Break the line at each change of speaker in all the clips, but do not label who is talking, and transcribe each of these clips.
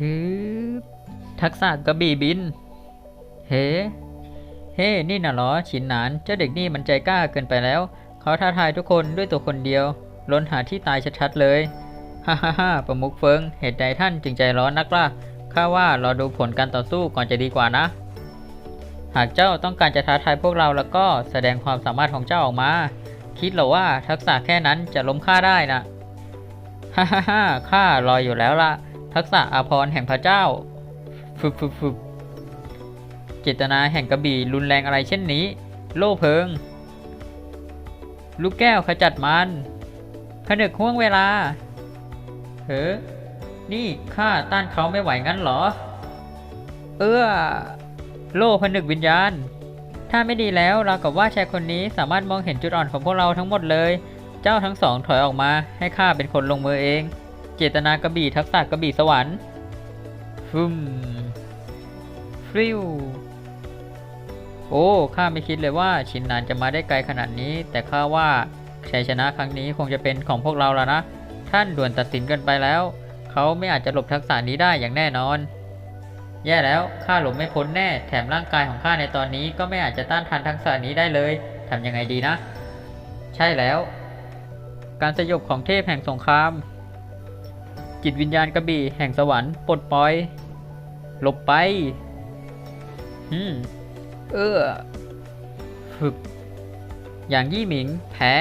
ฮึบทักษะกระบี่บิน เฮ้ เฮ้ นี่น่ะเหรอ ฉินหนาน เจ้าเด็กนี่มันใจกล้าเกินไปแล้ว เขาท้าทายทุกคนด้วยตัวคนเดียว ล้นหาที่ตายชัดๆเลย ฮ่าฮ่าฮ่าประมุกเฟิง เหตุใดท่านจึงใจร้อนนักล่ะ ข้าว่ารอดูผลการต่อสู้ก่อนจะดีกว่านะ หากเจ้าต้องการจะท้าทายพวกเราแล้วก็แสดงความสามารถของเจ้าออกมา คิดเหรอว่าทักษะแค่นั้นจะล้มข้าได้นะฮ่าฮ่าฮ่าข้ารออยู่แล้วล่ะ ทักษะอาภรณ์แห่งพระเจ้าฟึบฟึบฟึบเจตนาแห่งกระบี่รุนแรงอะไรเช่นนี้ โล่เพิง ลูกแก้วขจัดมันผนึกห่วงเวลา เฮ้อ นี่ข้าต้านเขาไม่ไหวงั้นเหรอ เอื้อ โล่ผนึกวิญญาณ ถ้าไม่ดีแล้วเรากับว่าชายคนนี้สามารถมองเห็นจุดอ่อนของพวกเราทั้งหมดเลย เจ้าทั้งสองถอยออกมาให้ข้าเป็นคนลงมือเอง เจตนากระบี่ทักษะกระบี่สวรรค์ฟึมฟิวโอ้ข้าไม่คิดเลยว่าชินนานจะมาได้ไกลขนาดนี้ แต่ข้าว่าชัยชนะครั้งนี้คงจะเป็นของพวกเราแล้วนะ ท่านด่วนตัดสินกินไปแล้ว เขาไม่อาจจะหลบทักษะนี้ได้อย่างแน่นอน แย่แล้วข้าหลบไม่พ้นแน่ แถมร่างกายของข้าในตอนนี้ก็ไม่อาจจะต้านทานทักษะนี้ได้เลยทำยังไงดีนะ ใช่แล้ว การสยบของเทพแห่งสงคราม จิตวิญญาณกระบี่แห่งสวรรค์ปลดปล่อย หลบไป อืม เออฝึกอย่างยี่หมิง แพ้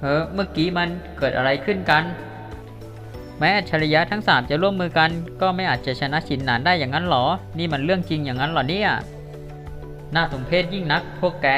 เฮ้อเมื่อกี้มันเกิดอะไรขึ้นกัน แม้อัจฉริยะทั้งสามจะร่วมมือกันก็ไม่อาจจะชนะฉินหนานได้อย่างนั้นหรอ นี่มันเรื่องจริงอย่างนั้นหรอเนี่ย น่าสมเพชยิ่งนักพวกแก